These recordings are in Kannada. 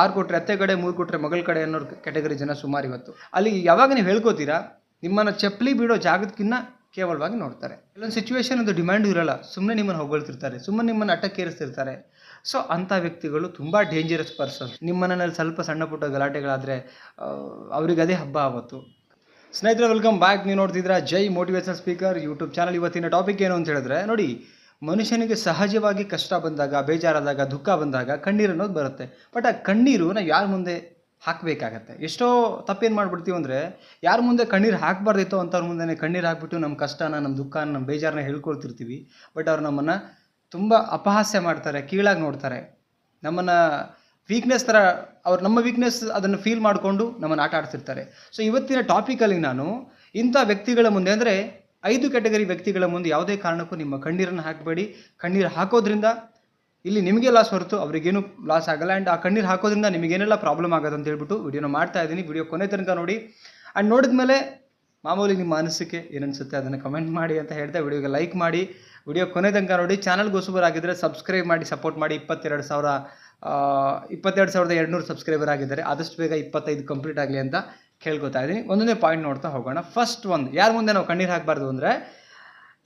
ಆರು ಕೊಟ್ಟರೆ ಅತ್ತೆ ಕಡೆ, ಮೂರು ಕೊಟ್ಟರೆ ಮಗಳ ಕಡೆ ಅನ್ನೋ ಕ್ಯಾಟಗರಿ ಜನ ಸುಮಾರು ಇವತ್ತು. ಅಲ್ಲಿ ಯಾವಾಗ ನೀವು ಹೇಳ್ಕೋತೀರಾ? ನಿಮ್ಮನ್ನು ಚಪ್ಪಲಿ ಬಿಡೋ ಜಾಗದಕ್ಕಿಂತ ಕೇವಲವಾಗಿ ನೋಡ್ತಾರೆ. ಕೆಲವೊಂದು ಸಿಚುವೇಶನ್ ಅದು ಡಿಮ್ಯಾಂಡ್ ಇರಲ್ಲ. ಸುಮ್ಮನೆ ನಿಮ್ಮನ್ನು ಹೊಗಳ್ತಿರ್ತಾರೆ. ಸುಮ್ಮನೆ ನಿಮ್ಮನ್ನು ಅಟ್ಟಕ್ಕೇರಿಸ್ತಿರ್ತಾರೆ ಸೊ ಅಂಥ ವ್ಯಕ್ತಿಗಳು ತುಂಬ ಡೇಂಜರಸ್ ಪರ್ಸನ್ ನಿಮ್ಮನ್ನಲ್ಲಿ ಸ್ವಲ್ಪ ಸಣ್ಣ ಪುಟ್ಟ ಗಲಾಟೆಗಳಾದರೆ ಅವ್ರಿಗೆ ಅದೇ ಹಬ್ಬ ಆವತ್ತು. ಸ್ನೇಹಿತರೆ ವೆಲ್ಕಮ್ ಬ್ಯಾಕ್ ನೀವು ನೋಡ್ತಿದ್ದೀರಾ Jai motivation speaker YouTube channel ಇವತ್ತಿನ ಟಾಪಿಕ್ ಏನು ಅಂತ ಹೇಳಿದ್ರೆ, ನೋಡಿ ಮನುಷ್ಯನಿಗೆ ಸಹಜವಾಗಿ ಕಷ್ಟ ಬಂದಾಗ, ಬೇಜಾರಾದಾಗ, ದುಃಖ ಬಂದಾಗ ಕಣ್ಣೀರು ಅನ್ನೋದು ಬರುತ್ತೆ. ಬಟ್ ಆ ಕಣ್ಣೀರು ನಾವು ಯಾರ ಮುಂದೆ ಹಾಕಬೇಕಾಗತ್ತೆ? ಎಷ್ಟೋ ತಪ್ಪೇನು ಮಾಡಿಬಿಡ್ತೀವಿ ಅಂದರೆ, ಯಾರ ಮುಂದೆ ಕಣ್ಣೀರು ಹಾಕಬಾರ್ದಿತ್ತೋ ಅಂತವ್ರ ಮುಂದೆ ಕಣ್ಣೀರು ಹಾಕ್ಬಿಟ್ಟು ನಮ್ಮ ಕಷ್ಟನ ನಮ್ಮ ದುಃಖನ ನಮ್ಮ ಬೇಜಾರನ್ನ ಹೇಳ್ಕೊಳ್ತಿರ್ತೀವಿ. ಬಟ್ ಅವ್ರು ನಮ್ಮನ್ನು ತುಂಬ ಅಪಹಾಸ್ಯ ಮಾಡ್ತಾರೆ, ಕೀಳಾಗಿ ನೋಡ್ತಾರೆ. ನಮ್ಮನ್ನು ವೀಕ್ನೆಸ್ ಥರ ಅವ್ರು ನಮ್ಮ ವೀಕ್ನೆಸ್ ಅದನ್ನು ಫೀಲ್ ಮಾಡಿಕೊಂಡು ನಮ್ಮನ್ನು ಆಟ ಆಡ್ತಿರ್ತಾರೆ ಸೊ ಇವತ್ತಿನ ಟಾಪಿಕಲ್ಲಿ ನಾನು ಇಂಥ ವ್ಯಕ್ತಿಗಳ ಮುಂದೆ ಅಂದರೆ ಐದು ಕ್ಯಾಟಗರಿ ವ್ಯಕ್ತಿಗಳ ಮುಂದೆ ಯಾವುದೇ ಕಾರಣಕ್ಕೂ ನಿಮ್ಮ ಕಣ್ಣೀರನ್ನು ಹಾಕಬೇಡಿ. ಕಣ್ಣೀರು ಹಾಕೋದ್ರಿಂದ ಇಲ್ಲಿ ನಿಮಗೆ ಲಾಸ್ ಹೊರತು ಅವರಿಗೇನು ಲಾಸ್ ಆಗಲ್ಲ. ಆ್ಯಂಡ್ ಆ ಕಣ್ಣೀರು ಹಾಕೋದ್ರಿಂದ ನಿಮಗೇನೆಲ್ಲ ಪ್ರಾಬ್ಲಮ್ ಆಗೋದು ಅಂತ ಹೇಳ್ಬಿಟ್ಟು ವಿಡಿಯೋನ ಮಾಡ್ತಾ ಇದ್ದೀನಿ. ವಿಡಿಯೋ ಕೊನೆ ತನಕ ನೋಡಿ. ಆ್ಯಂಡ್ ನೋಡಿದ್ಮೇಲೆ ಮಾಮೂಲಿ ನಿಮ್ಮ ಅನಿಸಿಕೆ ಏನನ್ಸುತ್ತೆ ಅದನ್ನು ಕಮೆಂಟ್ ಮಾಡಿ ಅಂತ ಹೇಳ್ತಾ ವಿಡಿಯೋಗೆ ಲೈಕ್ ಮಾಡಿ. ವಿಡಿಯೋ ಕೊನೆ ತನಕ ನೋಡಿ. ಚಾನಲ್ಗೆ ಹೊಸಬರಾಗಿದ್ದರೆ ಸಬ್ಸ್ಕ್ರೈಬ್ ಮಾಡಿ ಸಪೋರ್ಟ್ ಮಾಡಿ. ಇಪ್ಪತ್ತೆರಡು ಸಾವಿರ ಇಪ್ಪತ್ತೆರಡು ಸಾವಿರದ ಎರಡುನೂರು ಸಬ್ಸ್ಕ್ರೈಬರ್ ಆಗಿದ್ದಾರೆ. ಆದಷ್ಟು ಬೇಗ ಇಪ್ಪತ್ತೈದು ಕಂಪ್ಲೀಟ್ ಆಗಲಿ ಅಂತ ಕೇಳ್ಕೊತಾ ಇದ್ದೀನಿ. ಒಂದೊಂದೇ ಪಾಯಿಂಟ್ ನೋಡ್ತಾ ಹೋಗೋಣ. ಫಸ್ಟ್ ಒಂದು ಯಾರ ಮುಂದೆ ನಾವು ಕಣ್ಣೀರು ಹಾಕಬಾರ್ದು ಅಂದರೆ,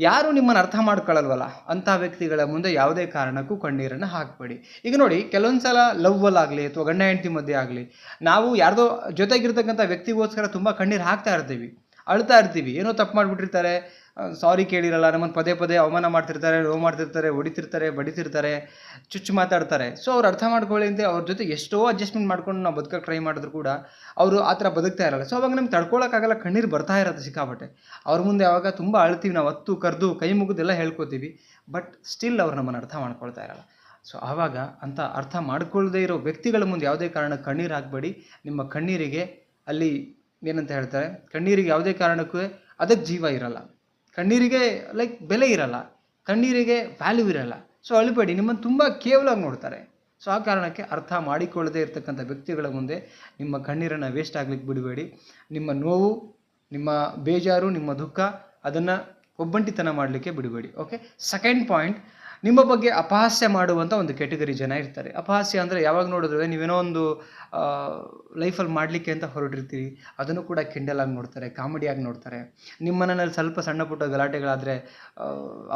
ಯಾರು ನಿಮ್ಮನ್ನು ಅರ್ಥ ಮಾಡ್ಕೊಳ್ಳಲ್ವಲ್ಲ ಅಂಥ ವ್ಯಕ್ತಿಗಳ ಮುಂದೆ ಯಾವುದೇ ಕಾರಣಕ್ಕೂ ಕಣ್ಣೀರನ್ನು ಹಾಕಬೇಡಿ. ಈಗ ನೋಡಿ ಕೆಲವೊಂದು ಸಲ ಲವ್ವಲ್ಲಾಗಲಿ ಅಥವಾ ಗಂಡ ಹೆಂಡತಿ ಮಧ್ಯೆ ಆಗಲಿ, ನಾವು ಯಾರ್ದೋ ಜೊತೆಗಿರ್ತಕ್ಕಂಥ ವ್ಯಕ್ತಿಗೋಸ್ಕರ ತುಂಬ ಕಣ್ಣೀರು ಹಾಕ್ತಾ ಇರ್ತೀವಿ. ಅಳ್ತಾ ಇರ್ತೀವಿ. ಏನೋ ತಪ್ಪು ಮಾಡಿಬಿಟ್ಟಿರ್ತಾರೆ. ಸಾರಿ ಕೇಳಿರಲ್ಲ ನಮ್ಮನ್ನು ಪದೇ ಪದೇ ಅವಮಾನ ಮಾಡ್ತಿರ್ತಾರೆ, ನೋವು ಮಾಡ್ತಿರ್ತಾರೆ, ಹೊಡಿತಿರ್ತಾರೆ, ಬಡಿತಿರ್ತಾರೆ, ಚುಚ್ಚು ಮಾತಾಡ್ತಾರೆ. ಸೊ ಅವ್ರು ಅರ್ಥ ಮಾಡ್ಕೊಳ್ಳಿ ಅಂತ ಅವ್ರ ಜೊತೆ ಎಷ್ಟೋ ಅಡ್ಜಸ್ಟ್ಮೆಂಟ್ ಮಾಡ್ಕೊಂಡು ನಾವು ಬದುಕಕ್ಕೆ ಟ್ರೈ ಮಾಡಿದ್ರು ಕೂಡ ಅವರು ಆ ಥರ ಬದುಕ್ತಾ ಇರಲ್ಲ. ಸೊ ಅವಾಗ ನಮ್ಗೆ ತಡ್ಕೊಳ್ಳೋಕ್ಕಾಗಲ್ಲ ಕಣ್ಣೀರು ಬರ್ತಾ ಇರುತ್ತೆ ಸಿಕ್ಕಾಪಟ್ಟೆ. ಅವ್ರ ಮುಂದೆ ಅವಾಗ ತುಂಬ ಅಳ್ತೀವಿ ನಾವು, ಹತ್ತು, ಕರೆದು, ಕೈ ಮುಗಿದೆಲ್ಲ ಹೇಳ್ಕೊತೀವಿ. ಬಟ್ ಸ್ಟಿಲ್ ಅವ್ರು ನಮ್ಮನ್ನು ಅರ್ಥ ಮಾಡ್ಕೊಳ್ತಾ ಇರಲ್ಲ. ಸೊ ಆವಾಗ ಅಂತ ಅರ್ಥ ಮಾಡ್ಕೊಳ್ಳದೇ ಇರೋ ವ್ಯಕ್ತಿಗಳ ಮುಂದೆ ಯಾವುದೇ ಕಾರಣ ಕಣ್ಣೀರು ಹಾಕಬೇಡಿ. ನಿಮ್ಮ ಕಣ್ಣೀರಿಗೆ ಅಲ್ಲಿ ಏನಂತ ಹೇಳ್ತಾರೆ? ಕಣ್ಣೀರಿಗೆ ಯಾವುದೇ ಕಾರಣಕ್ಕೂ ಅದಕ್ಕೆ ಜೀವ ಇರಲ್ಲ. ಕಣ್ಣೀರಿಗೆ ಲೈಕ್ ಬೆಲೆ ಇರಲ್ಲ. ಕಣ್ಣೀರಿಗೆ ವ್ಯಾಲ್ಯೂ ಇರಲ್ಲ. ಸೊ ಅಳಿಬೇಡಿ ನಿಮ್ಮನ್ನು ತುಂಬ ಕೇವಲಾಗಿ ನೋಡ್ತಾರೆ. ಸೊ ಆ ಕಾರಣಕ್ಕೆ ಅರ್ಥ ಮಾಡಿಕೊಳ್ಳದೇ ಇರತಕ್ಕಂಥ ವ್ಯಕ್ತಿಗಳ ಮುಂದೆ ನಿಮ್ಮ ಕಣ್ಣೀರನ್ನು ವೇಸ್ಟ್ ಆಗ್ಲಿಕ್ಕೆ ಬಿಡಬೇಡಿ. ನಿಮ್ಮ ನೋವು, ನಿಮ್ಮ ಬೇಜಾರು, ನಿಮ್ಮ ದುಃಖ ಅದನ್ನು ಒಬ್ಬಂಟಿತನ ಮಾಡಲಿಕ್ಕೆ ಬಿಡಬೇಡಿ. ಓಕೆ ಸೆಕೆಂಡ್ ಪಾಯಿಂಟ್ ನಿಮ್ಮ ಬಗ್ಗೆ ಅಪಹಾಸ್ಯ ಮಾಡುವಂಥ ಒಂದು ಕೆಟಗರಿ ಜನ ಇರ್ತಾರೆ. ಅಪಹಾಸ್ಯ ಅಂದರೆ ಯಾವಾಗ ನೋಡಿದ್ರೆ ನೀವೇನೋ ಒಂದು ಲೈಫಲ್ಲಿ ಮಾಡಲಿಕ್ಕೆ ಅಂತ ಹೊರಟಿರ್ತೀರಿ. ಅದನ್ನು ಕೂಡ ಕಿಂಡಲಾಗಿ ನೋಡ್ತಾರೆ ಕಾಮಿಡಿಯಾಗಿ ನೋಡ್ತಾರೆ. ನಿಮ್ಮ ಮನೆಯಲ್ಲಿ ಸ್ವಲ್ಪ ಸಣ್ಣ ಪುಟ್ಟ ಗಲಾಟೆಗಳಾದರೆ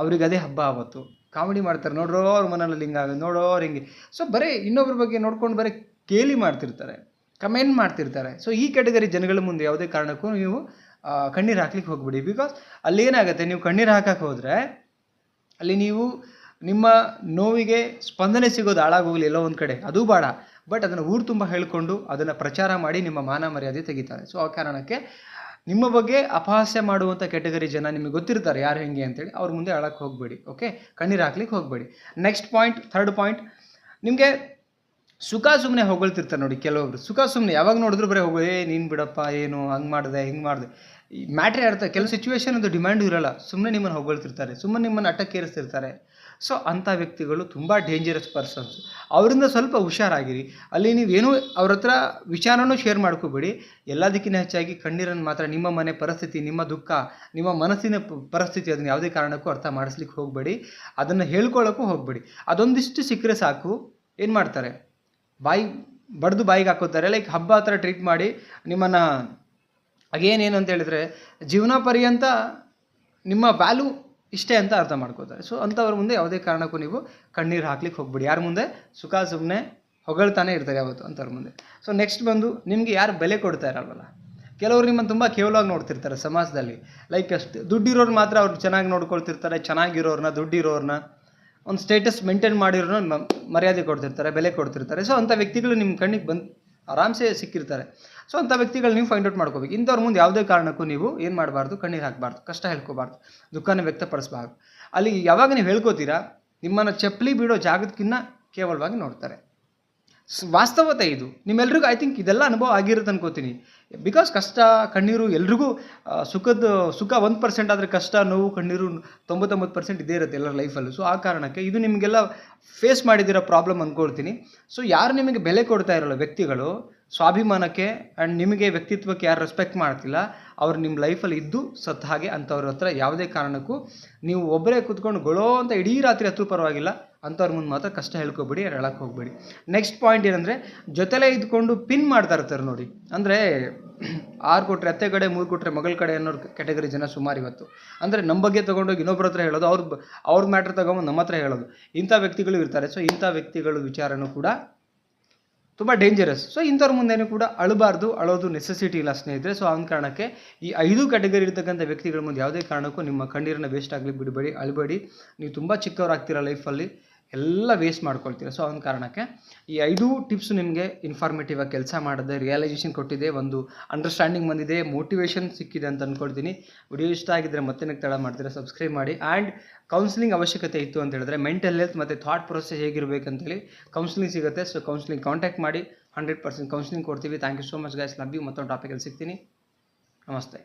ಅವ್ರಿಗೆ ಅದೇ ಹಬ್ಬ ಆವತ್ತು. ಕಾಮಿಡಿ ಮಾಡ್ತಾರೆ. ನೋಡ್ರೋ ಅವ್ರ ಮನೇಲಿ ಹಿಂಗಾಗ ನೋಡೋ ಅವ್ರು ಹಿಂಗೆ. ಸೊ ಬರೀ ಇನ್ನೊಬ್ಬರ ಬಗ್ಗೆ ನೋಡ್ಕೊಂಡು ಬರೀ ಕೇಳಿ ಮಾಡ್ತಿರ್ತಾರೆ ಕಮೆಂಟ್ ಮಾಡ್ತಿರ್ತಾರೆ. ಸೊ ಈ ಕೆಟಗರಿ ಜನಗಳ ಮುಂದೆ ಯಾವುದೇ ಕಾರಣಕ್ಕೂ ನೀವು ಕಣ್ಣೀರು ಹಾಕ್ಲಿಕ್ಕೆ ಹೋಗ್ಬಿಡಿ. ಬಿಕಾಸ್ ಅಲ್ಲಿ ಏನಾಗುತ್ತೆ, ನೀವು ಕಣ್ಣೀರು ಹಾಕಕ್ಕೆ ಹೋದರೆ, ಅಲ್ಲಿ ನೀವು ನಿಮ್ಮ ನೋವಿಗೆ ಸ್ಪಂದನೆ ಸಿಗೋದು ಹಾಳಾಗೋಗಲಿ ಎಲ್ಲೋ ಒಂದು ಕಡೆ, ಅದು ಬೇಡ. ಬಟ್ ಅದನ್ನು ಊರು ತುಂಬ ಹೇಳಿಕೊಂಡು ಅದನ್ನು ಪ್ರಚಾರ ಮಾಡಿ ನಿಮ್ಮ ಮಾನ ಮರ್ಯಾದೆ ತೆಗಿತಾರೆ. ಸೊ ಆ ಕಾರಣಕ್ಕೆ ನಿಮ್ಮ ಬಗ್ಗೆ ಅಪಹಾಸ್ಯ ಮಾಡುವಂಥ ಕೆಟಗರಿ ಜನ ನಿಮಗೆ ಗೊತ್ತಿರ್ತಾರೆ ಯಾರು ಹೆಂಗೆ ಅಂತೇಳಿ. ಅವ್ರ ಮುಂದೆ ಅಳಕ್ಕೆ ಹೋಗಬೇಡಿ ಓಕೆ ಕಣ್ಣೀರು ಹಾಕ್ಲಿಕ್ಕೆ ಹೋಗಬೇಡಿ. ನೆಕ್ಸ್ಟ್ ಪಾಯಿಂಟ್ ಥರ್ಡ್ ಪಾಯಿಂಟ್ ನಿಮಗೆ ಸುಖ ಸುಮ್ಮನೆ ಹೊಗಳ್ತಿರ್ತಾರೆ ನೋಡಿ ಕೆಲವೊಬ್ರು ಸುಖ ಸುಮ್ಮನೆ ಯಾವಾಗ ನೋಡಿದ್ರು ಬರೀ ಹೋಗೋ, ಏ, ನೀನು ಬಿಡಪ್ಪ, ಏನು, ಹಂಗೆ ಮಾಡಿದೆ, ಹಿಂಗೆ ಮಾಡಿದೆ. ಈ ಮ್ಯಾಟ್ರೇ ಆಡ್ತಾ ಕೆಲವು ಸಿಚುವೇಶನ್ ಅದು ಡಿಮ್ಯಾಂಡು ಇರಲ್ಲ. ಸುಮ್ಮನೆ ನಿಮ್ಮನ್ನು ಹೊಗಳ್ತಿರ್ತಾರೆ. ಸುಮ್ಮನೆ ನಿಮ್ಮನ್ನು ಅಟ್ಟಕ್ಕೇರಿಸ್ತಿರ್ತಾರೆ. ಸೊ ಅಂಥ ವ್ಯಕ್ತಿಗಳು ತುಂಬ ಡೇಂಜರಸ್ ಪರ್ಸನ್ಸ್ ಅವರಿಂದ ಸ್ವಲ್ಪ ಹುಷಾರಾಗಿರಿ. ಅಲ್ಲಿ ನೀವೇನು ಅವ್ರ ಹತ್ರ ವಿಚಾರನೂ ಶೇರ್ ಮಾಡ್ಕೋಬೇಡಿ. ಎಲ್ಲದಕ್ಕಿಂತ ಹೆಚ್ಚಾಗಿ ಕಣ್ಣೀರನ್ನು ಮಾತ್ರ ನಿಮ್ಮ ಮನೆ ಪರಿಸ್ಥಿತಿ, ನಿಮ್ಮ ದುಃಖ, ನಿಮ್ಮ ಮನಸ್ಸಿನ ಪರಿಸ್ಥಿತಿ ಅದನ್ನು ಯಾವುದೇ ಕಾರಣಕ್ಕೂ ಅರ್ಥ ಮಾಡಿಸ್ಲಿಕ್ಕೆ ಹೋಗಬೇಡಿ. ಅದನ್ನು ಹೇಳ್ಕೊಳ್ಳೋಕ್ಕೂ ಹೋಗಬೇಡಿ. ಅದೊಂದಿಷ್ಟು ಸಿಕ್ಕರೆ ಸಾಕು. ಏನು ಮಾಡ್ತಾರೆ? ಬಾಯಿ, ಬಡ್ದು ಬಾಯಿಗೆ ಹಾಕೋತಾರೆ. ಲೈಕ್ ಹಬ್ಬ ಆ ಥರ ಟ್ರೀಟ್ ಮಾಡಿ ನಿಮ್ಮನ್ನು ಅಗೇನೇನು ಅಂತ ಹೇಳಿದ್ರೆ, ಜೀವನ ಪರ್ಯಂತ ನಿಮ್ಮ ವ್ಯಾಲ್ಯೂ ಇಷ್ಟೇ ಅಂತ ಅರ್ಥ ಮಾಡ್ಕೋತಾರೆ. ಸೊ ಅಂಥವ್ರ ಮುಂದೆ ಯಾವುದೇ ಕಾರಣಕ್ಕೂ ನೀವು ಕಣ್ಣೀರು ಹಾಕ್ಲಿಕ್ಕೆ ಹೋಗ್ಬಿಡಿ. ಯಾರ ಮುಂದೆ? ಸುಖ ಸುಮ್ಮನೆ ಹೊಗಳ್ತಾನೆ ಇರ್ತಾರೆ ಯಾವತ್ತು ಅಂಥವ್ರ ಮುಂದೆ. ಸೊ ನೆಕ್ಸ್ಟ್ ಬಂದು ನಿಮಗೆ ಯಾರು ಬೆಲೆ ಕೊಡ್ತಾ ಕೆಲವರು ನಿಮ್ಮನ್ನು ತುಂಬ ಕೇವಲವಾಗಿ ನೋಡ್ತಿರ್ತಾರೆ ಸಮಾಜದಲ್ಲಿ. ಲೈಕ್ ಅಷ್ಟು ದುಡ್ಡಿರೋರು ಮಾತ್ರ ಅವ್ರು ಚೆನ್ನಾಗಿ ನೋಡ್ಕೊಳ್ತಿರ್ತಾರೆ ಚೆನ್ನಾಗಿರೋರನ್ನ ದುಡ್ಡಿರೋರನ್ನ ಒಂದು ಸ್ಟೇಟಸ್ ಮೇಂಟೈನ್ ಮಾಡಿರೋನ ಮರ್ಯಾದೆ ಕೊಡ್ತಿರ್ತಾರೆ, ಬೆಲೆ ಕೊಡ್ತಿರ್ತಾರೆ. ಸೊ ಅಂಥ ವ್ಯಕ್ತಿಗಳು ನಿಮ್ಮ ಕಣ್ಣಿಗೆ ಬಂದು ಆರಾಮ್ಸೆ ಸಿಕ್ಕಿರ್ತಾರೆ. ಸೊ ಅಂಥ ವ್ಯಕ್ತಿಗಳು ನೀವು ಫೈಂಡ್ ಔಟ್ ಮಾಡ್ಕೋಬೇಕು. ಇಂಥವ್ರ ಮುಂದೆ ಯಾವುದೇ ಕಾರಣಕ್ಕೂ ನೀವು ಏನು ಮಾಡಬಾರ್ದು? ಕಣ್ಣೀರು ಹಾಕಬಾರ್ದು. ಕಷ್ಟ ಹೇಳ್ಕೋಬಾರ್ದು. ದುಃಖನ ವ್ಯಕ್ತಪಡಿಸಬಾರ್ದು. ಅಲ್ಲಿ ಯಾವಾಗ ನೀವು ಹೇಳ್ಕೋತೀರಾ? ನಿಮ್ಮನ್ನು ಚಪ್ಪಲಿ ಬಿಡೋ ಜಾಗದಕ್ಕಿಂತ ಕೇವಲವಾಗಿ ನೋಡ್ತಾರೆ. ವಾಸ್ತವತೆ ಇದು. ನಿಮ್ಮೆಲ್ರಿಗೂ ಐ ಥಿಂಕ್ ಇದೆಲ್ಲ ಅನುಭವ ಆಗಿರುತ್ತೆ ಅನ್ಕೋತೀನಿ. ಬಿಕಾಸ್ ಕಷ್ಟ, ಕಣ್ಣೀರು ಎಲ್ರಿಗೂ ಸುಖದ, ಸುಖ ಒಂದು ಪರ್ಸೆಂಟ್ ಆದರೆ ಕಷ್ಟ, ನೋವು, ಕಣ್ಣೀರು ತೊಂಬತ್ತೊಂಬತ್ತು ಪರ್ಸೆಂಟ್ ಇದೇ ಇರುತ್ತೆ ಎಲ್ಲರ ಲೈಫಲ್ಲೂ ಸೊ ಆ ಕಾರಣಕ್ಕೆ ಇದು ನಿಮಗೆಲ್ಲ ಫೇಸ್ ಮಾಡಿದಿರೋ ಪ್ರಾಬ್ಲಮ್ ಅಂದ್ಕೊಳ್ತೀನಿ ಸೊ ಯಾರು ನಿಮಗೆ ಬೆಲೆ ಕೊಡ್ತಾ ಇರಲ್ಲ ವ್ಯಕ್ತಿಗಳು ಸ್ವಾಭಿಮಾನಕ್ಕೆ ಆ್ಯಂಡ್ ನಿಮಗೆ ವ್ಯಕ್ತಿತ್ವಕ್ಕೆ ಯಾರು ರೆಸ್ಪೆಕ್ಟ್ ಮಾಡ್ತಿಲ್ಲ, ಅವ್ರು ನಿಮ್ಮ ಲೈಫಲ್ಲಿ ಇದ್ದು ಸತ್ತ ಹಾಗೆ ಅಂಥವ್ರ ಹತ್ರ ಯಾವುದೇ ಕಾರಣಕ್ಕೂ ನೀವು ಒಬ್ಬರೇ ಕೂತ್ಕೊಂಡು ಗೊಳೋ ಅಂತ ಇಡೀ ರಾತ್ರಿ ಹತ್ತು ಪರವಾಗಿಲ್ಲ, ಅಂಥವ್ರ ಮುಂದೆ ಮಾತ್ರ ಕಷ್ಟ ಹೇಳ್ಕೊಬೇಡಿ ಹೇಳಕ್ಕೆ ಹೋಗಬೇಡಿ. ನೆಕ್ಸ್ಟ್ ಪಾಯಿಂಟ್ ಏನಂದರೆ, ಜೊತೆಲೇ ಇದ್ಕೊಂಡು ಪಿನ್ ಮಾಡ್ತಾ ಇರ್ತಾರೆ ನೋಡಿ. ಅಂದರೆ ಆರು ಕೊಟ್ಟರೆ ಅತ್ತೆ ಕಡೆ, ಮೂರು ಕೊಟ್ಟರೆ ಮಗಳ ಕಡೆ ಅನ್ನೋ ಕ್ಯಾಟಗರಿ ಜನ ಸುಮಾರು ಇವತ್ತು. ಅಂದರೆ ನಮ್ಮ ಬಗ್ಗೆ ತೊಗೊಂಡೋಗಿ ಇನ್ನೊಬ್ಬರ ಹತ್ರ ಹೇಳೋದು, ಅವ್ರ ಅವ್ರ ಮ್ಯಾಟ್ರ್ ತಗೊಂಬಂದು ನಮ್ಮ ಹತ್ರ ಹೇಳೋದು. ಇಂಥ ವ್ಯಕ್ತಿಗಳು ಇರ್ತಾರೆ. ಸೊ ಇಂಥ ವ್ಯಕ್ತಿಗಳು ವಿಚಾರನೂ ಕೂಡ ತುಂಬ ಡೇಂಜರಸ್ ಸೊ ಇಂಥವ್ರ ಮುಂದೆನೂ ಕೂಡ ಅಳಬಾರ್ದು, ಅಳೋದು ನೆಸೆಸಿಟಿ ಇಲ್ಲ ಸ್ನೇಹಿತರೆ. ಸೊ ಆ ಕಾರಣಕ್ಕೆ ಈ ಐದು ಕ್ಯಾಟಗರಿ ಇರ್ತಕ್ಕಂಥ ವ್ಯಕ್ತಿಗಳ ಮುಂದೆ ಯಾವುದೇ ಕಾರಣಕ್ಕೂ ನಿಮ್ಮ ಕಣ್ಣೀರನ್ನು ವೇಸ್ಟ್ ಆಗಲಿ, ಬಿಡಬೇಡಿ, ಅಳಬೇಡಿ. ನೀವು ತುಂಬ ಚಿಕ್ಕವರಾಗ್ತೀರ ಲೈಫಲ್ಲಿ ಎಲ್ಲ ವೇಸ್ಟ್ ಮಾಡ್ಕೊಳ್ತೀರ. ಸೊ ಅವನ ಕಾರಣಕ್ಕೆ ಈ ಐದು ಟಿಪ್ಸ್ ನಿಮಗೆ ಇನ್ಫಾರ್ಮೇಟಿವ್ ಆಗಿ ಕೆಲಸ ಮಾಡಿದೆ ರಿಯಲೈಸೇಷನ್ ಕೊಟ್ಟಿದೆ, ಒಂದು ಅಂಡರ್ಸ್ಟ್ಯಾಂಡಿಂಗ್ ಬಂದಿದೆ ಮೋಟಿವೇಶನ್ ಸಿಕ್ಕಿದೆ ಅಂತ ಅಂದ್ಕೊಳ್ತೀನಿ ವಿಡಿಯೋ ಇಷ್ಟ ಆಗಿದ್ದರೆ ಮತ್ತೆ ನನಗೆ ತಡ ಮಾಡ್ತೀರಾ ಸಬ್ಸ್ಕ್ರೈಬ್ ಮಾಡಿ. ಆ್ಯಂಡ್ ಕೌನ್ಸಿಲಿಂಗ್ ಅವಶ್ಯಕತೆ ಇತ್ತು ಅಂತ ಹೇಳಿದ್ರೆ ಮೆಂಟಲ್ ಹೆಲ್ತ್ ಮತ್ತು ಥಾಟ್ ಪ್ರೊಸೆಸ್ ಹೇಗಿರಬೇಕಂತೇಳಿ ಕೌನ್ಸಿಲಿಂಗ್ ಸಿಗುತ್ತೆ. ಸೊ ಕೌನ್ಸಿಲಿಂಗ್ ಕಾಂಟ್ಯಾಕ್ಟ್ ಮಾಡಿ ಹಂಡ್ರೆಡ್ ಪರ್ಸೆಂಟ್ ಕೌನ್ಸಿಲಿಂಗ್ ಕೊಡ್ತೀವಿ. Thank you so much guys love you ಮತ್ತೊಂದು ಟಾಪಿಕಲ್ಲಿ ಸಿಗ್ತೀನಿ. ನಮಸ್ತೆ.